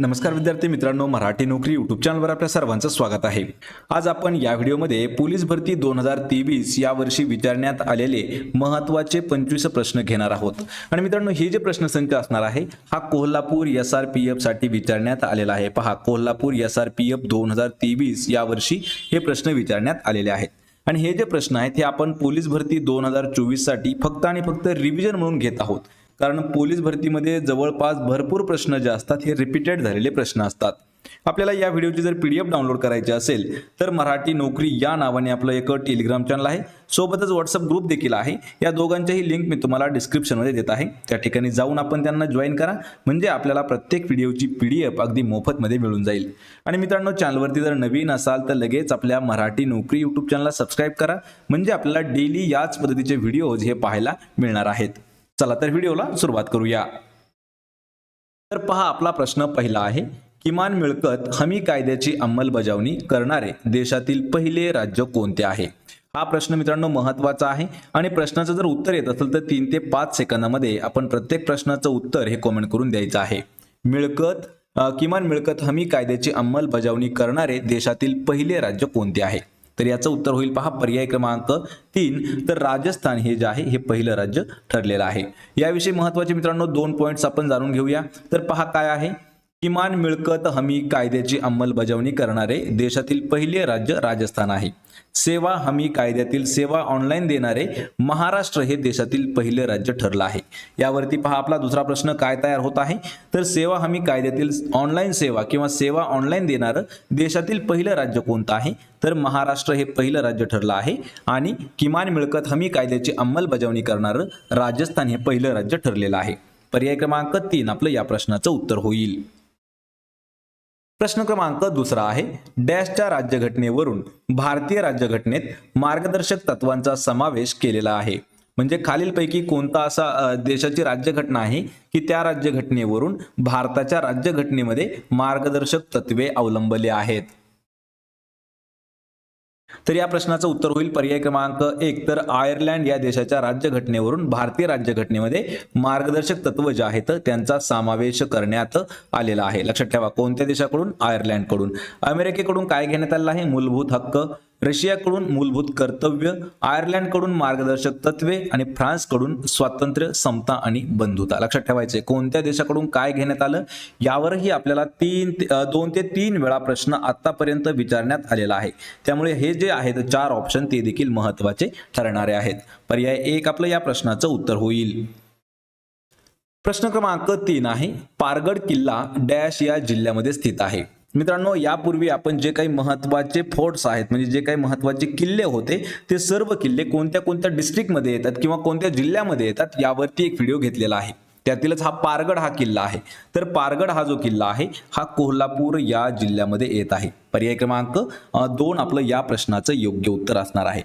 नमस्कार विद्यार्थी मित्रांनो मराठी नोकरी यूट्यूब चॅनलवर आपल्या सर्वांचं स्वागत आहे. आज आपण या व्हिडिओमध्ये पोलीस भरती दोन हजार तेवीस या वर्षी विचारण्यात आलेले महत्त्वाचे पंचवीस प्रश्न घेणार आहोत. आणि मित्रांनो हे जे प्रश्नसंच असणार आहे हा कोल्हापूर एस आर पी एफसाठी विचारण्यात आलेला आहे. पहा Kolhapur S R P F दोन हजार तेवीस या वर्षी हे प्रश्न विचारण्यात आलेले आहेत. आणि हे जे प्रश्न आहेत हे आपण पोलीस भरती दोन हजार चोवीससाठी फक्त आणि फक्त रिव्हिजन म्हणून घेत आहोत. कारण पोलीस भरतीमध्ये जवळपास भरपूर प्रश्न जे असतात हे रिपीटेड झालेले प्रश्न असतात. आपल्याला या व्हिडिओची जर पी डी एफ डाउनलोड करायची असेल तर मराठी नोकरी या नावाने आपलं एक टेलिग्राम चॅनल आहे. सोबतच व्हॉट्सअप ग्रुप देखील आहे. या दोघांच्याही लिंक मी तुम्हाला डिस्क्रिप्शनमध्ये देत आहे. त्या ठिकाणी जाऊन आपण त्यांना जॉईन करा. म्हणजे आपल्याला प्रत्येक व्हिडिओची पी डी एफ अगदी मोफतमध्ये मिळून जाईल. आणि मित्रांनो चॅनलवरती जर नवीन असाल तर लगेच आपल्या मराठी नोकरी यूट्यूब चॅनलला सबस्क्राईब करा. म्हणजे आपल्याला डेली याच पद्धतीचे व्हिडिओज हे पाहायला मिळणार आहेत. चला तर व्हिडिओला सुरुवात करूया. तर पहा आपला प्रश्न पहिला आहे किमान मिळकत हमी कायद्याची अंमलबजावणी करणारे देशातील पहिले राज्य कोणते आहे? हा प्रश्न मित्रांनो महत्त्वाचा आहे आणि प्रश्नाचं जर उत्तर येत असेल तर तीन ते पाच सेकंदामध्ये आपण प्रत्येक प्रश्नाचं उत्तर हे कॉमेंट करून द्यायचं आहे. मिळकत किमान मिळकत हमी कायद्याची अंमलबजावणी करणारे देशातील पहिले राज्य कोणते आहे? तर याचं उत्तर होईल पहा पर्याय क्रमांक तीन. तर राजस्थान हे जे आहे हे पहिलं राज्य ठरलेलं आहे. याविषयी महत्त्वाचे मित्रांनो दोन पॉईंट्स आपण जाणून घेऊया. तर पहा काय आहे? किमान मिळकत हमी कायद्याची अंमलबजावणी करणारे देशातील पहिले राज्य राजस्थान आहे. सेवा हमी कायद्यातील सेवा ऑनलाईन देणारे महाराष्ट्र हे देशातील पहिले राज्य ठरलं आहे. यावरती पहा आपला दुसरा प्रश्न काय तयार होत आहे? तर सेवा हमी कायद्यातील ऑनलाईन सेवा किंवा सेवा ऑनलाईन देणारं देशातील पहिलं राज्य कोणतं आहे? तर महाराष्ट्र हे पहिलं राज्य ठरलं आहे आणि किमान मिळकत हमी कायद्याची अंमलबजावणी करणारं राजस्थान हे पहिलं राज्य ठरलेलं आहे. पर्याय क्रमांक तीन आपलं या प्रश्नाचं उत्तर होईल. प्रश्न क्रमांक दुसरा आहे. डॅशच्या राज्यघटनेवरून भारतीय राज्यघटनेत मार्गदर्शक तत्वांचा समावेश केलेला आहे. म्हणजे खालीलपैकी कोणता असा देशाची राज्यघटना आहे की त्या राज्यघटनेवरून भारताच्या राज्यघटनेमध्ये मार्गदर्शक तत्वे अवलंबले आहेत? तर या प्रश्नाचं उत्तर होईल पर्याय क्रमांक एक. तर आयर्लंड या देशाच्या राज्यघटनेवरून भारतीय राज्यघटनेमध्ये मार्गदर्शक तत्व जे आहेत त्यांचा समावेश करण्यात आलेला आहे. लक्षात ठेवा कोणत्या देशाकडून? आयर्लंडकडून. अमेरिकेकडून काय घेण्यात आलं आहे? मूलभूत हक्क रशियाकडून मूलभूत कर्तव्य आयर्लंडकडून मार्गदर्शक तत्वे आणि फ्रान्सकडून स्वातंत्र्य समता आणि बंधुता. लक्षात ठेवायचे कोणत्या देशाकडून काय घेण्यात आलं यावरही आपल्याला तीन ते- दोन ते तीन वेळा प्रश्न आतापर्यंत विचारण्यात आलेला आहे. त्यामुळे हे जे आहेत चार ऑप्शन ते देखील महत्त्वाचे ठरणारे आहेत. पर्याय एक आपलं या प्रश्नाचं उत्तर होईल. प्रश्न क्रमांक तीन आहे पारगड किल्ला डॅश या जिल्ह्यामध्ये स्थित आहे. मित्रांनो यापूर्वी आपण जे काही महत्त्वाचे फोर्ट्स आहेत म्हणजे जे काही महत्त्वाचे किल्ले होते ते सर्व किल्ले कोणत्या कोणत्या डिस्ट्रिक्टमध्ये येतात किंवा कोणत्या जिल्ह्यामध्ये येतात यावरती एक व्हिडिओ घेतलेला आहे. त्यातीलच हा पारगड हा किल्ला आहे. तर पारगड हा जो किल्ला आहे हा कोल्हापूर या जिल्ह्यामध्ये येत आहे. पर्याय क्रमांक दोन आपलं या प्रश्नाचं योग्य उत्तर असणार आहे.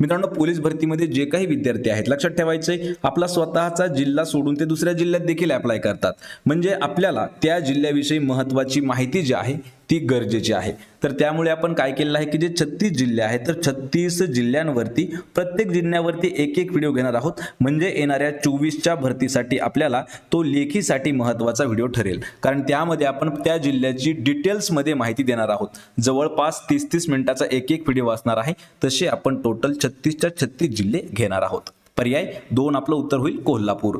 मित्रांनो पोलीस भरतीमध्ये जे काही विद्यार्थी आहेत लक्षात ठेवायचे आपला स्वतःचा जिल्हा सोडून ते दुसऱ्या जिल्ह्यात देखील अप्लाय करतात. म्हणजे आपल्याला त्या जिल्ह्याविषयी महत्वाची माहिती जी आहे ती गरजेची आहे. तर त्यामुळे आपण काय केलेलं आहे की जे छत्तीस जिल्हे आहेत तर छत्तीस जिल्ह्यांवरती प्रत्येक जिल्ह्यावरती एक एक व्हिडिओ घेणार आहोत. म्हणजे येणाऱ्या चोवीसच्या भरतीसाठी आपल्याला तो लेखीसाठी महत्त्वाचा व्हिडिओ ठरेल. कारण त्यामध्ये आपण त्या जिल्ह्याची डिटेल्समध्ये माहिती देणार आहोत. जवळपास तीस तीस मिनिटाचा एक एक व्हिडिओ असणार आहे. तसे आपण टोटल छत्तीसच्या छत्तीस जिल्हे घेणार आहोत. पर्याय दोन आपलं उत्तर होईल कोल्हापूर.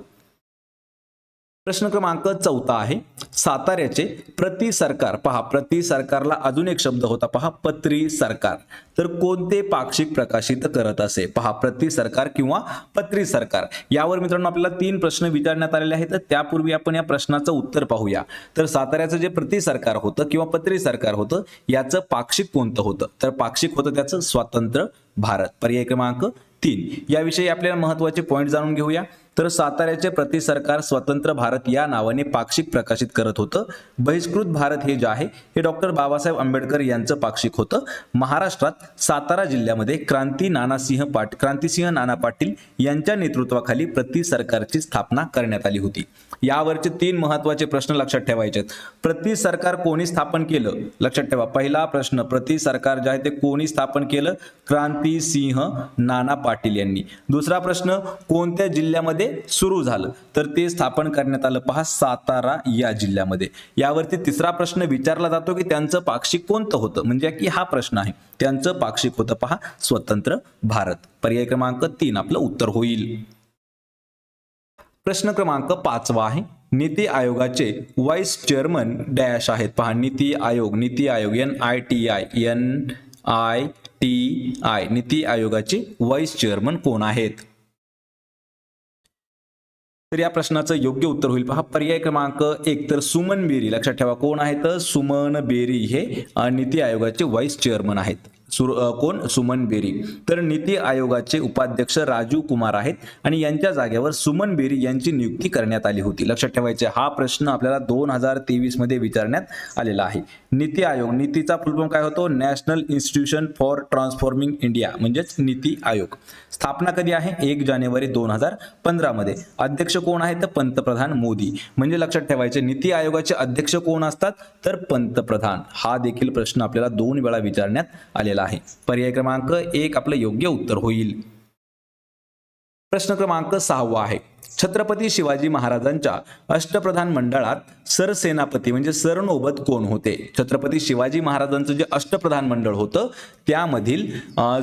प्रश्न क्रमांक चौथा आहे. साताऱ्याचे प्रति सरकार पहा प्रति सरकारला अजून एक शब्द होता पहा पत्री सरकार. तर कोणते पाक्षिक प्रकाशित करत असे? पहा प्रति सरकार किंवा पत्री सरकार. यावर मित्रांनो आपल्याला तीन प्रश्न विचारण्यात आलेले आहेत. तर त्यापूर्वी आपण या प्रश्नाचं उत्तर पाहूया. तर साताऱ्याचं जे प्रति सरकार होतं किंवा पत्री सरकार होतं याचं पाक्षिक कोणतं होतं? तर पाक्षिक होतं त्याचं स्वातंत्र्य भारत. पर्याय क्रमांक तीन. याविषयी आपल्याला महत्त्वाचे पॉईंट जाणून घेऊया. तर साताऱ्याचे प्रति सरकार स्वतंत्र भारत या नावाने पाक्षिक प्रकाशित करत होतं. बहिष्कृत भारत हे जे आहे हे डॉक्टर बाबासाहेब आंबेडकर यांचं पाक्षिक होतं. महाराष्ट्रात सातारा जिल्ह्यामध्ये क्रांती नानासिंह पाट क्रांतिसिंह नाना पाटील यांच्या नेतृत्वाखाली प्रति सरकारची स्थापना करण्यात आली होती. यावरचे तीन महत्त्वाचे प्रश्न लक्षात ठेवायचे आहेत. प्रति सरकार कोणी स्थापन केलं? लक्षात ठेवा. पहिला प्रश्न प्रति सरकार जे आहे ते कोणी स्थापन केलं? क्रांतिसिंह नाना पाटील यांनी. दुसरा प्रश्न कोणत्या जिल्ह्यामध्ये जिल्ह्यामध्ये सुरू झालं. तर ते स्थापन करण्यात आलं पहा सातारा या जिल्ह्यामध्ये. यावरती तिसरा प्रश्न विचारला जातो की त्यांचं पाक्षिक कोणतं होतं? म्हणजे की हा प्रश्न आहे. त्यांचं पाक्षिक होतं पहा स्वतंत्र भारत. पर्याय क्रमांक तीन आपलं उत्तर होईल. प्रश्न क्रमांक पाचवा आहे. नीती आयोगाचे व्हाईस चेअरमन डॅश आहेत पहा NITI Aayog NITI Aayog N I T I N I T I. NITI आयोगाचे व्हाईस चेअरमन कोण आहेत? तर या प्रश्नाचं योग्य उत्तर होईल. पहा पर्याय क्रमांक एक तर सुमन बेरी. लक्षात ठेवा कोण आहेत? सुमन बेरी हे नीती आयोगाचे व्हाईस चेअरमन आहेत. सुर कोण? सुमन बेरी. तर नीती आयोगाचे उपाध्यक्ष राजीव कुमार आहेत आणि यांच्या जागेवर सुमन बेरी यांची नियुक्ती करण्यात आली होती. लक्षात ठेवायचे हा प्रश्न आपल्याला दोन हजार तेवीसमध्ये विचारण्यात आलेला आहे. नीती आयोग नीतीचा फुलफॉर्म काय होतो? National institution for transforming India म्हणजेच नीती आयोग. स्थापना कधी आहे? एक जानेवारी दोन हजार पंधरामध्ये अध्यक्ष कोण आहे तर पंतप्रधान मोदी. म्हणजे लक्षात ठेवायचे नीती आयोगाचे अध्यक्ष कोण असतात? तर पंतप्रधान. हा देखील प्रश्न आपल्याला दोन वेळा विचारण्यात आलेला आहे. पर्याय क्रमांक एक आपलं योग्य उत्तर होईल. प्रश्न क्रमांक सहावा आहे. छत्रपती शिवाजी महाराजांच्या अष्टप्रधान मंडळात सरसेनापती म्हणजे सरनोबत कोण होते? छत्रपती शिवाजी महाराजांचं जे अष्टप्रधान मंडळ होतं त्यामधील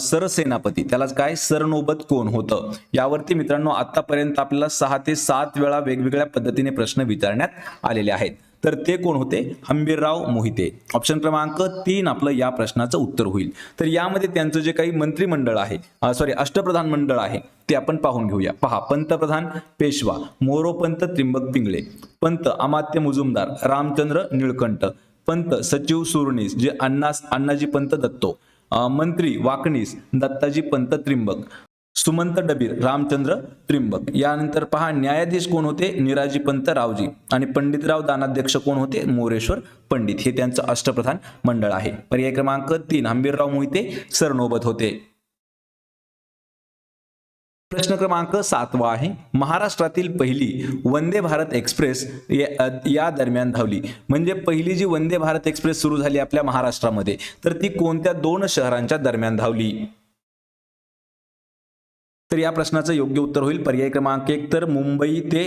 सरसेनापती त्यालाच काय? सरनोबत कोण होतं? यावरती मित्रांनो आतापर्यंत आपल्याला सहा ते सात वेळा वेगवेगळ्या पद्धतीने प्रश्न विचारण्यात आलेले आहेत. तर ते कोण होते? हंबीरराव मोहिते. ऑप्शन क्रमांक तीन आपलं या प्रश्नाचं उत्तर होईल. तर यामध्ये त्यांचं जे काही मंत्रिमंडळ आहे सॉरी अष्टप्रधान मंडळ आहे ते आपण पाहून घेऊया. पहा पंतप्रधान पेशवा मोरोपंत त्रिंबक पिंगळे पंत अमात्य मुजुमदार रामचंद्र निळकंठ पंत सचिव सुरणीस जे अण्णा अण्णाजी पंत दत्तो मंत्री वाकणीस दत्ताजी पंत त्रिंबक सुमंत डबीर रामचंद्र त्रिंबक. यानंतर पहा न्यायाधीश कोण होते? निराजी पंत रावजी आणि पंडितराव दानाध्यक्ष कोण होते? मोरेश्वर पंडित. हे त्यांचं अष्टप्रधान मंडळ आहे. पर्याय क्रमांक तीन हंबीरराव मोहिते सरनोबत होते. प्रश्न क्रमांक सातवा आहे. महाराष्ट्रातील पहिली वंदे भारत एक्सप्रेस या या दरम्यान धावली. म्हणजे पहिली जी वंदे भारत एक्सप्रेस सुरू झाली आपल्या महाराष्ट्रामध्ये तर ती कोणत्या दोन शहरांच्या दरम्यान धावली? तर या प्रश्नाचं योग्य उत्तर होईल. पर्याय क्रमांक एक तर मुंबई ते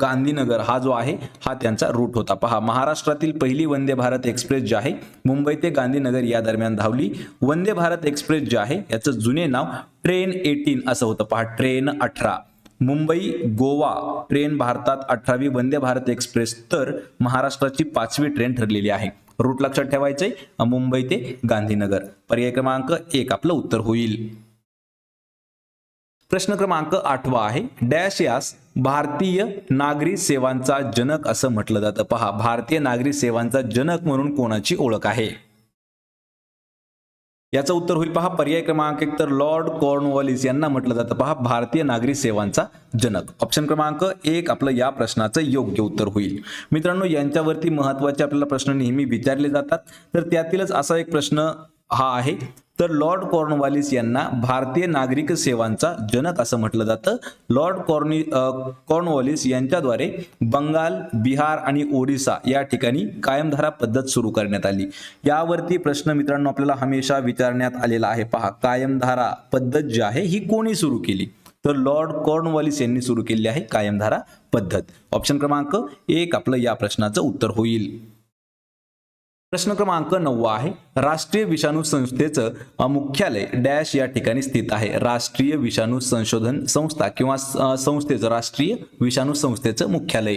गांधीनगर हा जो आहे हा त्यांचा रूट होता. पहा महाराष्ट्रातील पहिली वंदे भारत एक्सप्रेस जी आहे मुंबई ते गांधीनगर या दरम्यान धावली. वंदे भारत एक्सप्रेस जे आहे याचं जुने नाव ट्रेन एटीन असं होतं. पहा ट्रेन अठरा. मुंबई गोवा ट्रेन भारतात अठरावी वंदे भारत एक्सप्रेस तर महाराष्ट्राची पाचवी ट्रेन ठरलेली आहे. रूट लक्षात ठेवायचंय मुंबई ते गांधीनगर. पर्याय क्रमांक एक आपलं उत्तर होईल. प्रश्न क्रमांक आठवा आहे. डॅश यास भारतीय नागरी सेवांचा जनक असं म्हटलं जातं. पहा भारतीय नागरी सेवांचा जनक म्हणून कोणाची ओळख आहे? याचं उत्तर होईल पहा पर्याय क्रमांक एक तर लॉर्ड कॉर्नवॉलिस यांना म्हटलं जातं. पहा भारतीय नागरी सेवांचा जनक. ऑप्शन क्रमांक एक आपलं या प्रश्नाचं योग्य उत्तर होईल. मित्रांनो यांच्यावरती महत्त्वाचे आपल्याला प्रश्न नेहमी विचारले जातात. तर त्यातीलच असा एक प्रश्न हा आहे. तर लॉर्ड कॉर्नवालिस यांना भारतीय नागरिक सेवांचा जनक असं म्हटलं जातं. लॉर्ड कॉर्नि कॉर्नवॉलिस यांच्याद्वारे बंगाल बिहार आणि ओडिसा या ठिकाणी कायमधारा पद्धत सुरू करण्यात आली. यावरती प्रश्न मित्रांनो आपल्याला हमेशा विचारण्यात आलेला आहे. पहा कायमधारा पद्धत जी आहे ही कोणी सुरू केली? तर लॉर्ड कॉर्नवॉलिस यांनी सुरू केली आहे कायमधारा पद्धत. ऑप्शन क्रमांक एक आपलं या प्रश्नाचं उत्तर होईल. प्रश्न क्रमांक नववा आहे. राष्ट्रीय विषाणू संस्थेचं मुख्यालय डॅश या ठिकाणी स्थित आहे. राष्ट्रीय विषाणू संशोधन संस्था किंवा संस्थेचं राष्ट्रीय विषाणू संस्थेचं मुख्यालय.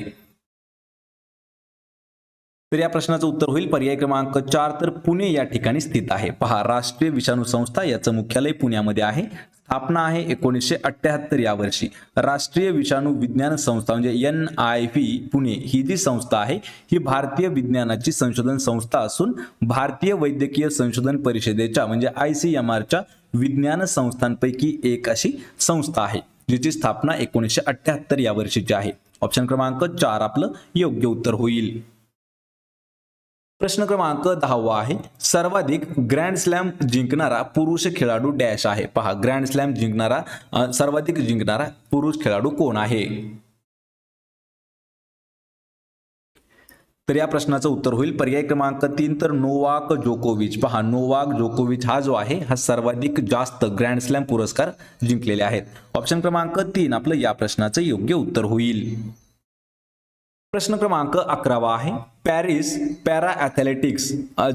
तर या प्रश्नाचं उत्तर होईल. पर्याय क्रमांक चार तर पुणे या ठिकाणी स्थित आहे. पहा राष्ट्रीय विषाणू संस्था याचं मुख्यालय पुण्यामध्ये आहे. स्थापना आहे एकोणीसशे अठ्ठ्याहत्तर या वर्षी राष्ट्रीय विषाणू विज्ञान संस्था म्हणजे एन आय व्ही पुणे. ही जी संस्था आहे ही भारतीय विज्ञानाची संशोधन संस्था असून भारतीय वैद्यकीय संशोधन परिषदेच्या म्हणजे आय सी एम आरच्या विज्ञान संस्थांपैकी एक अशी संस्था आहे जिची स्थापना एकोणीसशे अठ्ठ्याहत्तर या वर्षीची आहे. ऑप्शन क्रमांक चार आपलं योग्य उत्तर होईल. प्रश्न क्रमांक दहावा आहे. सर्वाधिक ग्रँड स्लॅम जिंकणारा पुरुष खेळाडू डॅश आहे. पहा ग्रँड स्लॅम जिंकणारा सर्वाधिक जिंकणारा पुरुष खेळाडू कोण आहे? तर या प्रश्नाचं उत्तर होईल. पर्याय क्रमांक तीन तर नोवाक जोकोविच. पहा नोवाक जोकोविच हा जो आहे हा सर्वाधिक जास्त ग्रँड स्लॅम पुरस्कार जिंकलेले आहेत. ऑप्शन क्रमांक तीन आपलं या प्रश्नाचं योग्य उत्तर होईल. प्रश्न क्रमांक अकरावा आहे. पॅरिस पॅरा ॲथलेटिक्स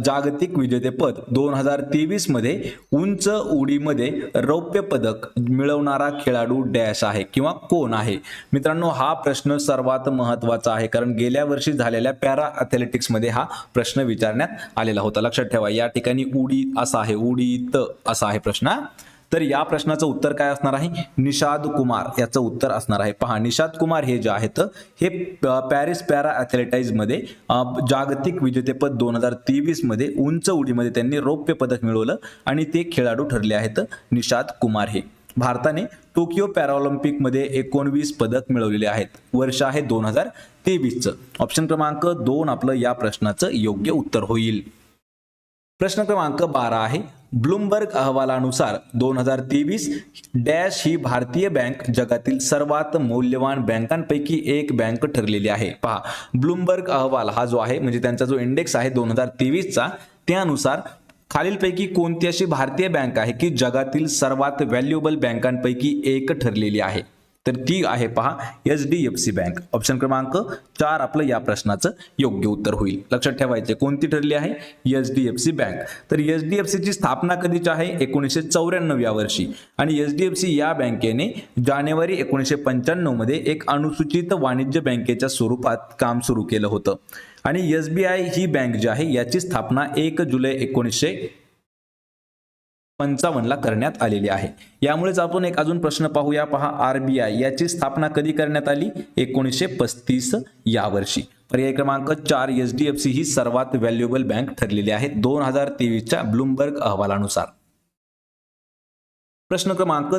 जागतिक विजेतेपद दोन हजार तेवीसमध्ये उंच उडीमध्ये रौप्य पदक मिळवणारा खेळाडू डॅश आहे किंवा कोण आहे? मित्रांनो हा प्रश्न सर्वात महत्त्वाचा आहे कारण गेल्या वर्षी झालेल्या पॅरा ॲथलेटिक्समध्ये हा प्रश्न विचारण्यात आलेला होता. लक्षात ठेवा या ठिकाणी उडी असा आहे उडीत असा आहे प्रश्न. तर या प्रश्नाचं उत्तर काय असणार आहे? निषाद कुमार याचं उत्तर असणार आहे. पहा निषाद कुमार हे जे आहेत हे पॅरिस पॅरा ॲथलेटाईजमध्ये जागतिक विजेतेपद दोन हजार तेवीसमध्ये उंच उडीमध्ये त्यांनी रौप्य पदक मिळवलं आणि ते खेळाडू ठरले आहेत निषाद कुमार हे. भारताने टोकियो पॅराऑलिम्पिकमध्ये एकोणवीस पदक मिळवलेले आहेत. वर्ष आहे दोन हजार तेवीसचं. ऑप्शन क्रमांक दोन आपलं या प्रश्नाचं योग्य उत्तर होईल. प्रश्न क्रमांक बारा आहे. ब्लूमबर्ग अहवालानुसार दोन हजार तेवीस डॅश ही भारतीय बँक जगातील सर्वात मौल्यवान बँकांपैकी एक बँक ठरलेली आहे. पहा ब्लूमबर्ग अहवाल हा जो आहे म्हणजे त्यांचा जो इंडेक्स आहे दोन हजार तेवीसचा त्यानुसार खालीलपैकी कोणती अशी भारतीय बँक आहे की जगातील सर्वात व्हॅल्युएबल बँकांपैकी एक ठरलेली आहे? तर ती आहे पहा H D F C bank. Option क्रमांक चार आपलं या प्रश्नाचं योग्य उत्तर होईल. लक्षात ठेवायचे कोणती ठरली आहे? H D F C bank. तर एच डी एफ सीची स्थापना कधीची आहे? एकोणीसशे चौऱ्याण्णव या वर्षी. आणि एच डी एफ सी या बँकेने जानेवारी एकोणीसशे पंच्याण्णवमध्ये एक अनुसूचित वाणिज्य बँकेच्या स्वरूपात काम सुरू केलं होतं. आणि एस बी आय ही बँक जी आहे याची स्थापना एक जुलै एकोणीसशे पंचावन्नला करण्यात आलेली आहे. यामुळेच आपण एक अजून प्रश्न पाहूया. पहा आरबीआय याची स्थापना कधी करण्यात आली? एकोणीसशे पस्तीस या वर्षी पर्याय क्रमांक चार एच डी एफ सी ही सर्वात व्हॅल्युएबल बँक ठरलेली आहे. दोन हजार तेवीसच्या ब्लूमबर्ग अहवालानुसार. प्रश्न क्रमांक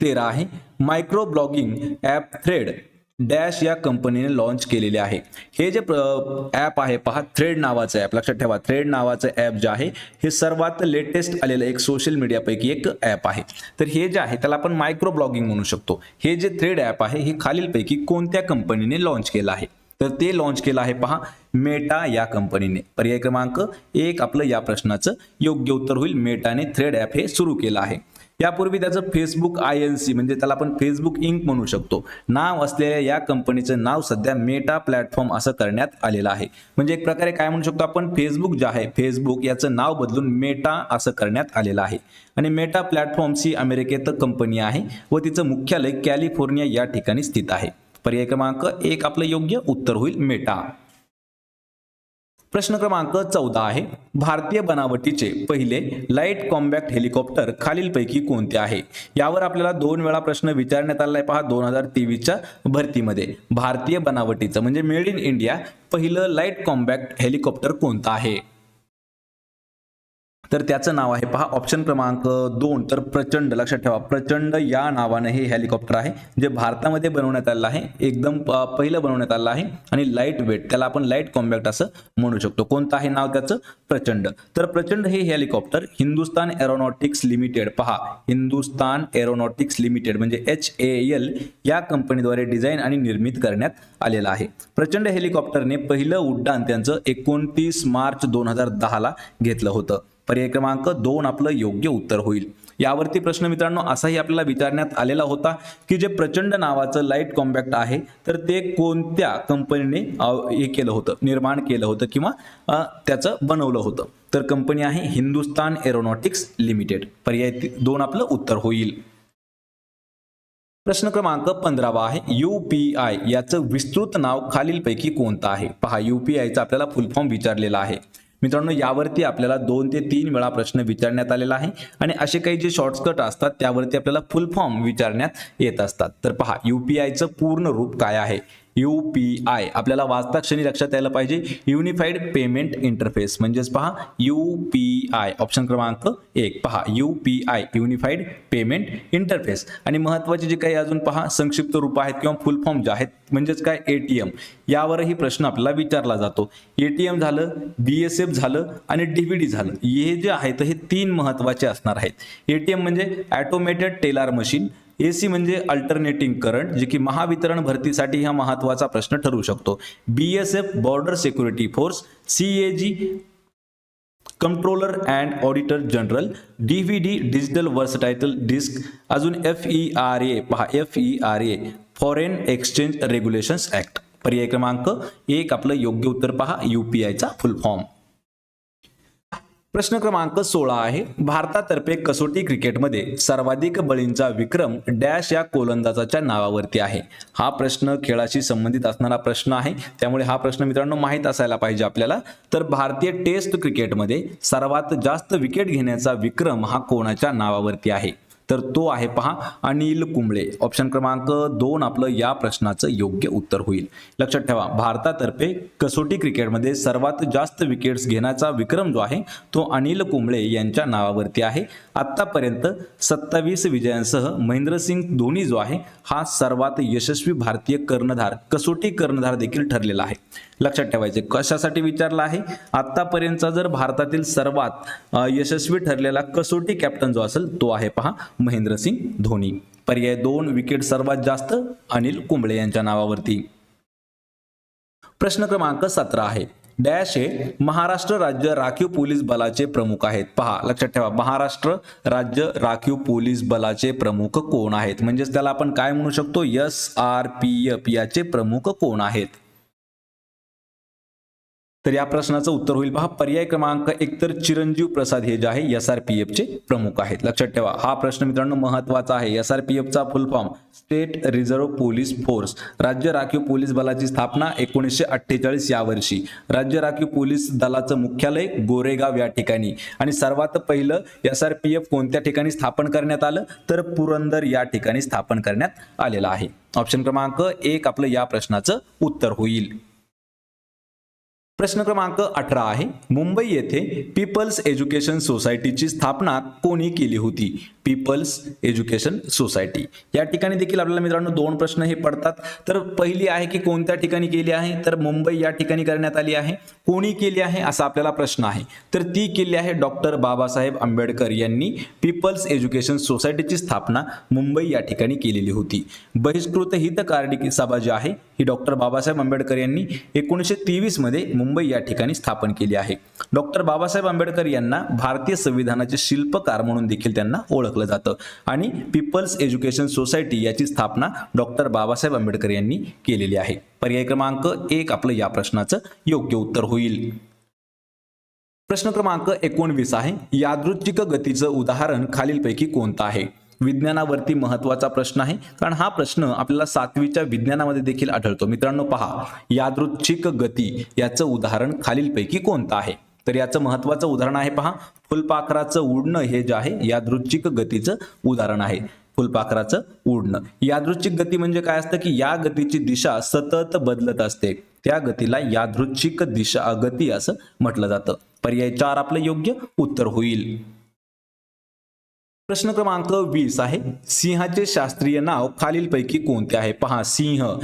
तेरा आहे. Micro blogging app thread dash या कंपनीने लॉन्च केलेले आहे. हे जे ॲप आहे पहा थ्रेड नावाचं ॲप लक्षात ठेवा थ्रेड नावाचं ॲप जे आहे हे सर्वात लेटेस्ट आलेलं एक सोशल मीडियापैकी एक ॲप आहे. तर हे जे आहे त्याला आपण मायक्रो ब्लॉगिंग म्हणू शकतो. हे जे थ्रेड ॲप आहे हे खालीलपैकी कोणत्या कंपनीने लॉन्च केलं आहे? तर ते लॉन्च केलं आहे पहा मेटा या कंपनीने. पर्याय क्रमांक एक आपलं या प्रश्नाचं योग्य उत्तर होईल. मेटाने थ्रेड ॲप हे सुरू केलं आहे. यापूर्वी त्याचं फेसबुक आय एन सी म्हणजे त्याला आपण फेसबुक इंक म्हणू शकतो. नाव असलेल्या या कंपनीचं नाव सध्या मेटा प्लॅटफॉर्म असं करण्यात आलेलं आहे. म्हणजे एक प्रकारे काय म्हणू शकतो आपण? फेसबुक जे आहे फेसबुक याचं नाव बदलून मेटा असं करण्यात आलेलं आहे. आणि मेटा प्लॅटफॉर्म्स ही अमेरिकेत कंपनी आहे व तिचं मुख्यालय कॅलिफोर्निया या ठिकाणी स्थित आहे. पर्याय क्रमांक एक आपलं योग्य उत्तर होईल मेटा प्रश्न क्रमांक चौदा आहे. भारतीय बनावटीचे पहिले लाइट कॉम्बॅक्ट हेलिकॉप्टर खालीलपैकी कोणते आहे? यावर आपल्याला दोन वेळा प्रश्न विचारण्यात आला आहे पहा दोन हजार तेवीसच्या भरतीमध्ये. भारतीय बनावटीचं म्हणजे मेड इन इंडिया पहिलं लाइट कॉम्बॅक्ट हेलिकॉप्टर कोणतं आहे? तर त्याचं नाव आहे पहा ऑप्शन क्रमांक दोन. तर प्रचंड लक्षात ठेवा प्रचंड या नावानं हे हेलिकॉप्टर आहे जे भारतामध्ये बनवण्यात आलं आहे एकदम पहिलं बनवण्यात आलं आहे आणि लाइट वेट त्याला आपण लाइट कॉम्बॅक्ट असं म्हणू शकतो. कोणतं आहे नाव त्याचं? प्रचंड. तर प्रचंड हे हेलिकॉप्टर हिंदुस्तान एरोनॉटिक्स लिमिटेड पहा हिंदुस्तान एरोनॉटिक्स लिमिटेड म्हणजे एच ए एल या कंपनीद्वारे डिझाईन आणि निर्मित करण्यात आलेलं आहे. प्रचंड हेलिकॉप्टरने पहिलं उड्डाण त्यांचं एकोणतीस मार्च दोन हजार दहाला घेतलं होतं. पर्याय क्रमांक दोन आपलं योग्य उत्तर होईल. यावरती प्रश्न मित्रांनो असाही आपल्याला विचारण्यात आलेला होता की जे प्रचंड नावाचं लाइट कॉम्पॅक्ट आहे तर ते कोणत्या कंपनीने हे केलं होतं निर्माण केलं होतं किंवा त्याचं बनवलं होतं? तर कंपनी आहे हिंदुस्तान एरोनॉटिक्स लिमिटेड. पर्याय दोन आपलं उत्तर होईल. प्रश्न क्रमांक पंधरावा आहे यू पी आय याचं विस्तृत नाव खालीलपैकी कोणतं आहे? पहा यू पी आयचा आपल्याला फुल फॉर्म विचारलेला आहे. मित्रांनो यावरती आपल्याला दोन ते तीन वेळा प्रश्न विचारण्यात आलेला आहे आणि असे काही जे शॉर्टकट असतात त्यावरती आपल्याला फुल फॉर्म विचारण्यात येत असतात. तर पहा युपीआयचं पूर्ण रूप काय आहे? U P I. आपल्याला वाचता क्षणी लक्षात यायला पाहिजे. युनिफाईड पेमेंट इंटरफेस म्हणजेच पहा यू पी आय. ऑप्शन क्रमांक एक. पहा U P I unified payment interface आणि महत्त्वाचे जे काही अजून पहा संक्षिप्त रूप आहेत किंवा फुल फॉर्म जे आहेत म्हणजेच काय? ए टी एम यावरही प्रश्न आपल्याला विचारला जातो. ए टी एम झालं बी एस एफ झालं आणि डी झालं. हे जे आहेत हे तीन महत्त्वाचे असणार आहेत. ए टी एम म्हणजे automated teller machine A C म्हणजे अल्टरनेटिंग करंट जे की महावितरण भरतीसाठी हा महत्त्वाचा प्रश्न ठरू शकतो. B S F border security force C A G controller and auditor general D V D digital versatile disc अजून एफ ई आर ए पहा F E R A foreign exchange regulations act पर्याय क्रमांक एक आपलं योग्य उत्तर पहा U P आयचा फुल फॉर्म प्रश्न क्रमांक सोळा आहे. भारतातर्फे कसोटी क्रिकेटमध्ये सर्वाधिक बळींचा विक्रम डॅश या गोलंदाजाच्या नावावरती आहे. हा प्रश्न खेळाशी संबंधित असणारा प्रश्न आहे. त्यामुळे हा प्रश्न मित्रांनो माहीत असायला पाहिजे आपल्याला. तर भारतीय टेस्ट क्रिकेटमध्ये सर्वात जास्त विकेट घेण्याचा विक्रम हा कोणाच्या नावावरती आहे? तर तो आहे पहा अनिल कुंबळे. ऑप्शन क्रमांक दोन आपलं या प्रश्नाचं योग्य उत्तर होईल. लक्षात ठेवा भारतातर्फे कसोटी क्रिकेटमध्ये सर्वात जास्त विकेट्स घेण्याचा विक्रम जो आहे तो अनिल कुंबळे यांच्या नावावरती आहे. आत्तापर्यंत सत्तावीस विजयांसह महेंद्रसिंग धोनी जो आहे हा सर्वात यशस्वी भारतीय कर्णधार कसोटी कर्णधार देखील ठरलेला आहे. लक्षात ठेवायचे. कशासाठी विचारला आहे? आत्तापर्यंतचा जर भारतातील सर्वात यशस्वी ठरलेला कसोटी कॅप्टन जो असेल तो आहे पहा महेंद्रसिंग धोनी. पर्याय दोन विकेट सर्वात जास्त अनिल कुंबळे यांच्या नावावरती. प्रश्न क्रमांक सतरा आहे. डॅश हे महाराष्ट्र राज्य राखीव पोलीस बलाचे प्रमुख आहेत. पहा लक्षात ठेवा महाराष्ट्र राज्य राखीव पोलीस बलाचे प्रमुख कोण आहेत? म्हणजेच त्याला आपण काय म्हणू शकतो? एस आर पी एफ याचे प्रमुख कोण आहेत? तर या प्रश्नाचं उत्तर होईल पहा. पर्याय क्रमांक एक तर चिरंजीव प्रसाद हे जे आहे एस आर पी एफचे प्रमुख आहेत. लक्षात ठेवा हा प्रश्न मित्रांनो महत्त्वाचा आहे. S R P एफचा full form state reserve police force राज्य राखीव पोलीस बलाची स्थापना एकोणीसशे अठ्ठेचाळीस या वर्षी राज्य राखीव पोलीस दलाचं मुख्यालय गोरेगाव या ठिकाणी. आणि सर्वात पहिलं एस आर पी एफ कोणत्या ठिकाणी स्थापन करण्यात आलं? तर पुरंदर या ठिकाणी स्थापन करण्यात आलेलं आहे. ऑप्शन क्रमांक एक आपलं या प्रश्नाचं उत्तर होईल. प्रश्न क्रमांक अठरा आहे. मुंबई येथे पीपल्स एज्युकेशन सोसायटीची स्थापना कोणी केली होती? People's education society. या ठिकाणी देखील आपल्याला मित्रांनो दोन प्रश्न हे पडतात. तर पहिली आहे की कोणत्या ठिकाणी केली आहे? तर मुंबई या ठिकाणी करण्यात आली आहे. कोणी केली आहे? असा आपल्याला प्रश्न आहे. तर ती केली आहे डॉक्टर बाबासाहेब आंबेडकर यांनी पीपल्स एज्युकेशन सोसायटीची स्थापना मुंबई या ठिकाणी केलेली होती. बहिष्कृत हितकारणी सभा जी आहे ही डॉक्टर बाबासाहेब आंबेडकर यांनी एकोणीसशे तेवीसमध्ये मुंबई या ठिकाणी स्थापन केली आहे. डॉक्टर बाबासाहेब आंबेडकर यांना भारतीय संविधानाचे शिल्पकार म्हणून देखील त्यांना ओळख ओळखलं जातं. आणि पीपल्स एज्युकेशन सोसायटी याची स्थापना डॉक्टर बाबासाहेब आंबेडकर यांनी केलेली आहे. पर्याय क्रमांक एक आपलं या प्रश्नाचं योग्य उत्तर होईल. प्रश्न क्रमांक एकोणवीस आहे यादृच्छिक गतीचं उदाहरण खालीलपैकी कोणतं आहे? विज्ञानावरती महत्त्वाचा प्रश्न आहे कारण हा प्रश्न आपल्याला सातवीच्या विज्ञानामध्ये देखील आढळतो. मित्रांनो पहा यादृच्छिक गती याचं उदाहरण खालीलपैकी कोणतं आहे? तर याचं महत्वाचं उदाहरण आहे पहा. फुलपाखराचं उडणं हे जे आहे यादृच्छिक गतीचं उदाहरण आहे. फुलपाखराचं उडणं. यादृच्छिक गती म्हणजे काय असतं की या गतीची दिशा सतत बदलत असते. त्या गतीला यादृच्छिक दिशा गती असं म्हटलं जातं. पर्याय चार आपलं योग्य उत्तर होईल. प्रश्न क्रमांक वीस आहे. सिंहाचे शास्त्रीय नाव खालीलपैकी कोणते आहे? पहा सिंह.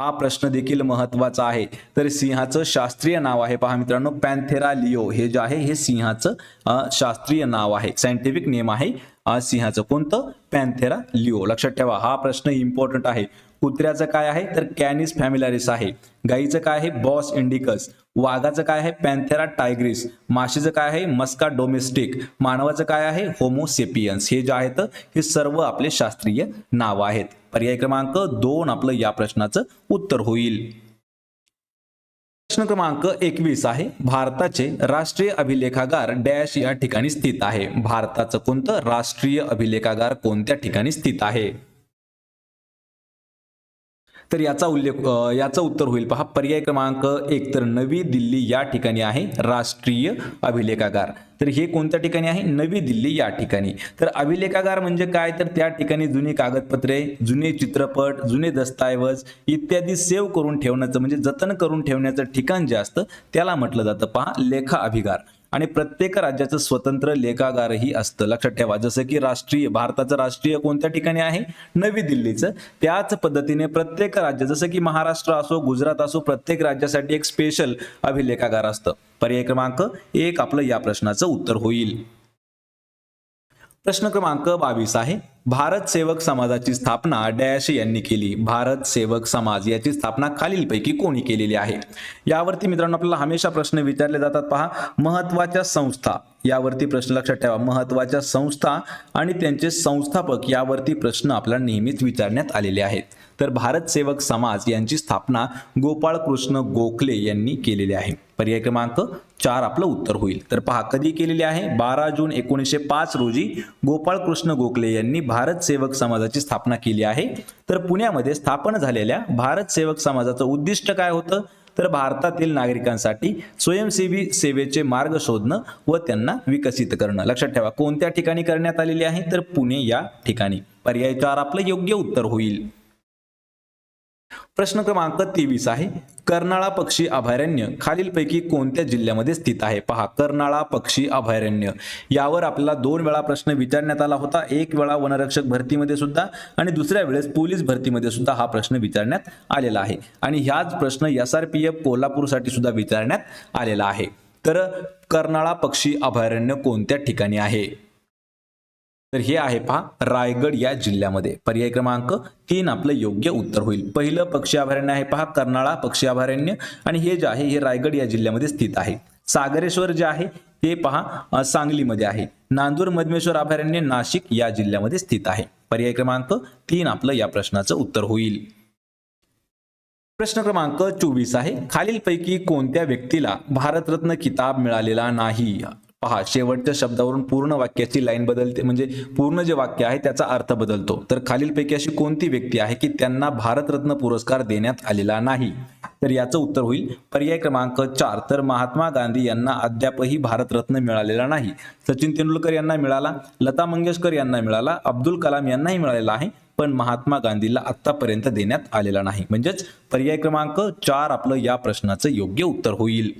हा प्रश्न देखील महत्त्वाचा आहे. तर सिंहाचं शास्त्रीय नाव आहे. पहा मित्रांनो पॅन्थेरा लिओ. हे जे आहे हे सिंहाचं शास्त्रीय नाव आहे. सायंटिफिक नेम आहे सिंहाचं. कोणतं? Panthera leo. लक्षात ठेवा हा प्रश्न इम्पॉर्टंट आहे. कुत्र्याचं काय आहे? तर कॅनिस फॅमिलारिस आहे. गाईचं काय आहे? Bos indicus. वाघाचं काय आहे? पॅन्थेरा टायग्रिस माशीचं काय आहे? मस्का डोमेस्टिक मानवाचं काय आहे? होमोसेपियन्स हे जे आहेत हे सर्व आपले शास्त्रीय नाव आहेत. पर्याय क्रमांक दोन आपलं या प्रश्नाचं उत्तर होईल. प्रश्न क्रमांक एकवीस आहे. भारताचे राष्ट्रीय अभिलेखागार डॅश या ठिकाणी स्थित आहे. भारताचं कोणतं राष्ट्रीय अभिलेखागार कोणत्या ठिकाणी स्थित आहे? तर याचा उल्लेख याचं उत्तर होईल पहा. पर्याय क्रमांक एक तर नवी दिल्ली या ठिकाणी आहे राष्ट्रीय अभिलेखागार. तर हे कोणत्या ठिकाणी आहे? नवी दिल्ली या ठिकाणी. तर अभिलेखागार म्हणजे काय? तर त्या ठिकाणी जुनी कागदपत्रे जुने चित्रपट जुने दस्तऐवज इत्यादी सेव्ह करून ठेवण्याचं म्हणजे जतन करून ठेवण्याचं ठिकाण जे असतं त्याला म्हटलं जातं. पहा लेखा अभिगार. आणि प्रत्येक राज्याचं स्वतंत्र लेखागारही असतं. लक्षात ठेवा जसं की राष्ट्रीय भारताचं राष्ट्रीय कोणत्या ठिकाणी आहे? नवी दिल्लीचं. त्याच पद्धतीने प्रत्येक राज्य जसं की महाराष्ट्र असो गुजरात असो प्रत्येक राज्यासाठी एक स्पेशल अभिलेखागार असतं. पर्याय क्रमांक एक आपलं या प्रश्नाचं उत्तर होईल. प्रश्न क्रमांक बावीस आहे. भारत सेवक समाजाची स्थापना डॅश यांनी केली. भारत सेवक समाज याची स्थापना खालीलपैकी कोणी केलेली आहे? यावरती मित्रांनो आपल्याला हमेशा प्रश्न विचारले जातात. पहा महत्त्वाच्या संस्था. यावरती प्रश्न लक्षात ठेवा. महत्त्वाच्या संस्था आणि त्यांचे संस्थापक यावरती प्रश्न आपल्याला नेहमीच विचारण्यात आलेले आहेत. तर भारत सेवक समाज यांची स्थापना गोपाळकृष्ण गोखले यांनी केलेली आहे. पर्याय क्रमांक चार आपलं उत्तर होईल. तर पहा कधी केलेली आहे? बारा जून एकोणीसशे पाच रोजी गोपाळकृष्ण गोखले यांनी भारत सेवक समाजाची स्थापना केली आहे. तर पुण्यामध्ये स्थापन झालेल्या भारत सेवक समाजाचं उद्दिष्ट काय होतं? तर भारतातील नागरिकांसाठी स्वयंसेवी सेवेचे मार्ग शोधणं व त्यांना विकसित करणं. लक्षात ठेवा कोणत्या ठिकाणी करण्यात आलेली आहे? तर पुणे या ठिकाणी. पर्याय चार आपलं योग्य उत्तर होईल. प्रश्न क्रमांक तेवीस आहे. कर्नाळा पक्षी अभयारण्य खालीलपैकी कोणत्या जिल्ह्यामध्ये स्थित आहे? पहा कर्नाळा पक्षी अभयारण्य. यावर आपल्याला दोन वेळा प्रश्न विचारण्यात आला होता. एक वेळा वनरक्षक भरतीमध्ये सुद्धा आणि दुसऱ्या वेळेस पोलीस भरतीमध्ये सुद्धा हा प्रश्न विचारण्यात आलेला आहे. आणि ह्याच प्रश्न एस आर पी एफ कोल्हापूरसाठी सुद्धा विचारण्यात आलेला आहे. तर कर्नाळा पक्षी अभयारण्य कोणत्या ठिकाणी आहे? तर हे आहे पहा रायगड या जिल्ह्यामध्ये. पर्याय क्रमांक तीन आपलं योग्य उत्तर होईल. पहिलं पक्षी अभयारण्य आहे पहा कर्नाळा पक्षी अभयारण्य आणि हे जे आहे हे रायगड या जिल्ह्यामध्ये स्थित आहे. सागरेश्वर जे आहे ते पहा सांगलीमध्ये आहे. नांदूर मधमेश्वर अभयारण्य नाशिक या जिल्ह्यामध्ये स्थित आहे. पर्याय क्रमांक तीन आपलं या प्रश्नाचं उत्तर होईल. प्रश्न क्रमांक चोवीस आहे. खालीलपैकी कोणत्या व्यक्तीला भारतरत्न किताब मिळालेला नाही? पहा शेवटच्या शब्दावरून पूर्ण वाक्याची लाईन बदलते म्हणजे पूर्ण जे वाक्य आहे त्याचा अर्थ बदलतो. तर खालीलपैकी अशी कोणती व्यक्ती आहे की त्यांना भारतरत्न पुरस्कार देण्यात आलेला नाही? तर याचं उत्तर होईल पर्याय क्रमांक चार. तर महात्मा गांधी यांना अद्यापही भारतरत्न मिळालेला नाही. सचिन तेंडुलकर यांना मिळाला लता मंगेशकर यांना मिळाला अब्दुल कलाम यांनाही मिळालेला आहे पण महात्मा गांधीला आतापर्यंत देण्यात आलेला नाही. म्हणजेच पर्याय क्रमांक चार आपलं या प्रश्नाचं योग्य उत्तर होईल.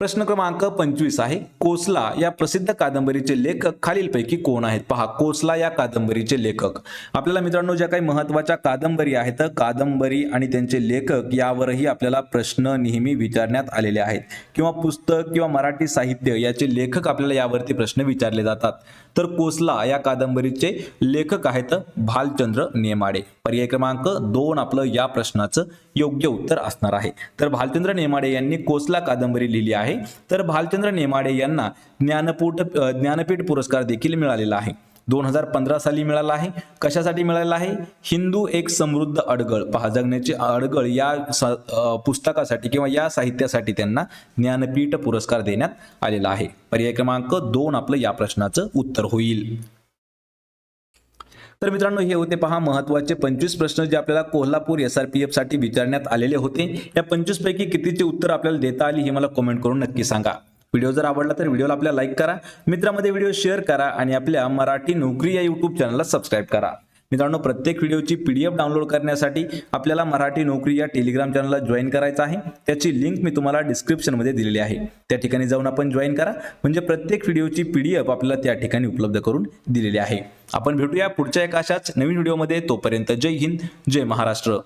प्रश्न क्रमांक पंचवीस आहे. कोसला या प्रसिद्ध कादंबरीचे लेखक खालीलपैकी कोण आहेत? पहा कोसला या कादंबरीचे लेखक. आपल्याला मित्रांनो ज्या काही महत्त्वाच्या कादंबरी आहेत कादंबरी आणि त्यांचे लेखक यावरही आपल्याला प्रश्न नेहमी विचारण्यात आलेले आहेत. किंवा पुस्तक किंवा मराठी साहित्य याचे लेखक आपल्याला यावरती प्रश्न विचारले जातात. तर कोसला या कादंबरीचे लेखक आहेत भालचंद्र नेमाडे. पर्याय क्रमांक दोन आपलं या प्रश्नाचं योग्य उत्तर असणार आहे. तर भालचंद्र नेमाडे यांनी कोसला कादंबरी लिहिली आहे. तर भालचंद्र नेमाडे यांना ज्ञानपूट ज्ञानपीठ पुरस्कार देखील मिळालेला आहे. दोन हजार पंधरा साली मिळाला आहे. कशासाठी मिळालेला आहे? हिंदू एक समृद्ध अडगळ. पहा जगण्याचे अडगळ या पुस्तकासाठी किंवा या साहित्यासाठी त्यांना ज्ञानपीठ पुरस्कार देण्यात आलेला आहे. पर्याय क्रमांक दोन आपलं या प्रश्नाचं उत्तर होईल. तर मित्रांनो हे होते पहा महत्त्वाचे पंचवीस प्रश्न जे आपल्याला कोल्हापूर एस आर पी एफसाठी विचारण्यात आलेले होते. या पंचवीस पैकी कितीचे उत्तर आपल्याला देता आली हे मला कमेंट करून नक्की सांगा. व्हिडिओ जर आवडला तर व्हिडिओला आपल्या लाईक करा मित्रामध्ये व्हिडिओ शेअर करा आणि आपल्या मराठी नोकरी या युट्यूब चॅनलला सबस्क्राईब करा. मित्रांनो प्रत्येक व्हिडिओची पीडीएफ डाउनलोड करण्यासाठी आपल्याला मराठी नोकरी या टेलिग्राम चॅनलला जॉईन करायचं आहे. त्याची लिंक मी तुम्हाला डिस्क्रिप्शनमध्ये दिलेली आहे. त्या ठिकाणी जाऊन आपण जॉईन करा. म्हणजे प्रत्येक व्हिडिओची पीडीएफ आपल्याला त्या ठिकाणी उपलब्ध करून दिलेली आहे. आपण भेटूया पुढच्या एका अशाच नवीन व्हिडिओमध्ये. तोपर्यंत जय हिंद जय महाराष्ट्र.